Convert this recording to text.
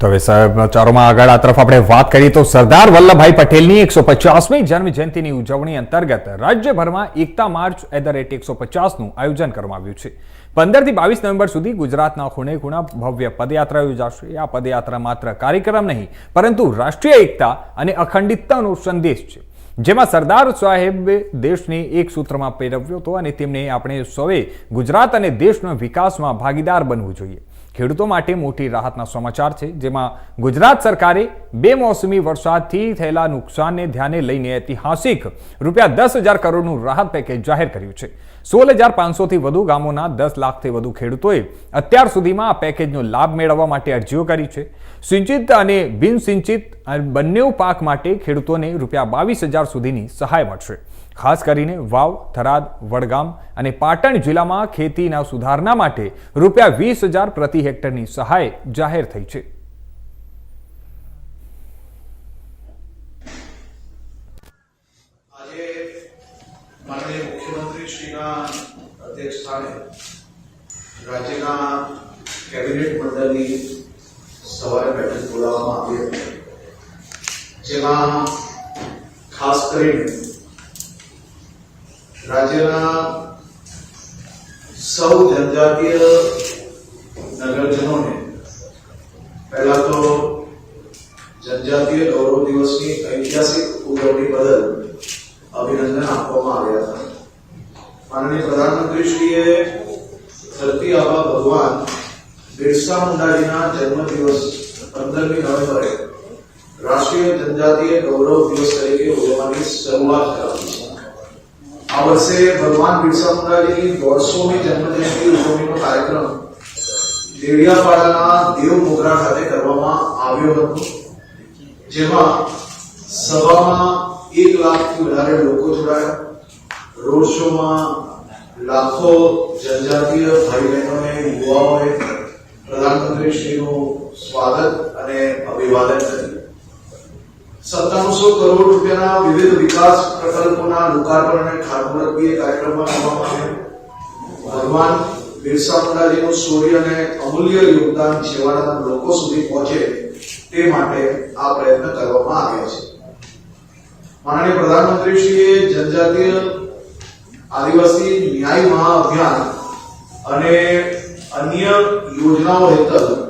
તો હવે સમાચારોમાં આગળ આ તરફ આપણે વાત કરીએ તો સરદાર વલ્લભભાઈ પટેલની એકસો પચાસમી જન્મ જયંતિની ઉજવણી અંતર્ગત રાજ્યભરમાં એકતા માર્ચ એટ ધ રેટ એકસો પચાસનું આયોજન કરવામાં આવ્યું છે. પંદરથી બાવીસ નવેમ્બર સુધી ગુજરાતના ખૂણે ખૂણા ભવ્ય પદયાત્રા યોજાશે. આ પદયાત્રા માત્ર કાર્યક્રમ નહીં, પરંતુ રાષ્ટ્રીય એકતા અને અખંડિતતાનો સંદેશ છે. જેમાં સરદાર સાહેબે દેશને એક સૂત્રમાં પહેરવ્યો હતો અને તેમને આપણે સૌએ ગુજરાત અને દેશના વિકાસમાં ભાગીદાર બનવું જોઈએ. ખેડૂતો માટે મોટી રાહતના સમાચાર છે, જેમાં ગુજરાત સરકારે બે મોસમી વરસાદથી થયેલા નુકસાનને ધ્યાને લઈને ઐતિહાસિક રૂપિયા દસ હજાર કરોડનું રાહત પેકેજ જાહેર કર્યું છે. સોળ હજાર પાંચસોથી વધુ ગામોના દસ લાખથી વધુ ખેડૂતોએ અત્યાર સુધીમાં આ પેકેજનો લાભ મેળવવા માટે અરજીઓ કરી છે. સિંચિત અને બિનસિંચિત બંને પાક માટે ખેડૂતોને રૂપિયા બાવીસ હજાર સુધીની સહાય મળશે. ખાસ કરીને વાવ, થરાદ, વડગામ અને પાટણ જિલ્લામાં ખેતીના સુધારણા માટે રૂપિયા વીસ હજાર પ્રતિ હેક્ટરની સહાય જાહેર થઈ છે. રાજ્યના કેબિનેટ મંડળની સવારે બેઠક બોલાવવામાં આવી હતી. જેમાં ખાસ કરીને રાજ્યના સૌ જનજાતીય નગરજનોને પહેલા તો જનજાતીય ગૌરવ દિવસની ઐતિહાસિક ઉજવણી બદલ અભિનંદન આપવામાં આવ્યા હતા માનનીય પ્રધાનમંત્રીશ્રીએ ધરતી આબા ભગવાન બિરસા મુંડાજીના જન્મદિવસ પંદરમી નવેમ્બરે રાષ્ટ્રીય જનજાતીય ગૌરવ દિવસ તરીકે ઉજવવાની શરૂઆત કરાવી છે આ વર્ષે ભગવાન બિરસા મુંડાજીની દોઢસોમી જન્મજયંતિ ઉજવણીનો કાર્યક્રમ દેડિયાપાડાના દેવ મોગરા ખાતે કરવામાં આવ્યો હતો જેમાં સભામાં એક લાખથી વધારે લોકો જોડાયા રોડ શોમાં લાખો જનજાતીય ભાઈ બહેનોએ યુવાઓએ પ્રધાનમંત્રીશ્રીનું સ્વાગત અને અભિવાદન કર્યું સત્તાણુંસો કરોડ રૂપિયાના વિવિધ વિકાસ પ્રકલ્પોના લોકાર્પણ અને ખાતમુહૂર્તીય કાર્યક્રમમાં કરવામાં આવ્યું. ભગવાન બિરસા મુંડાજીનું સૂર્ય અને અમૂલ્ય યોગદાન છેવાડાના લોકો સુધી પહોંચે તે માટે આ પ્રયત્ન કરવામાં આવ્યા છે. માનનીય પ્રધાનમંત્રીશ્રીએ જનજાતીય આદિવાસી ન્યાય મહાઅભિયાન અને અન્ય યોજનાઓ હેઠળ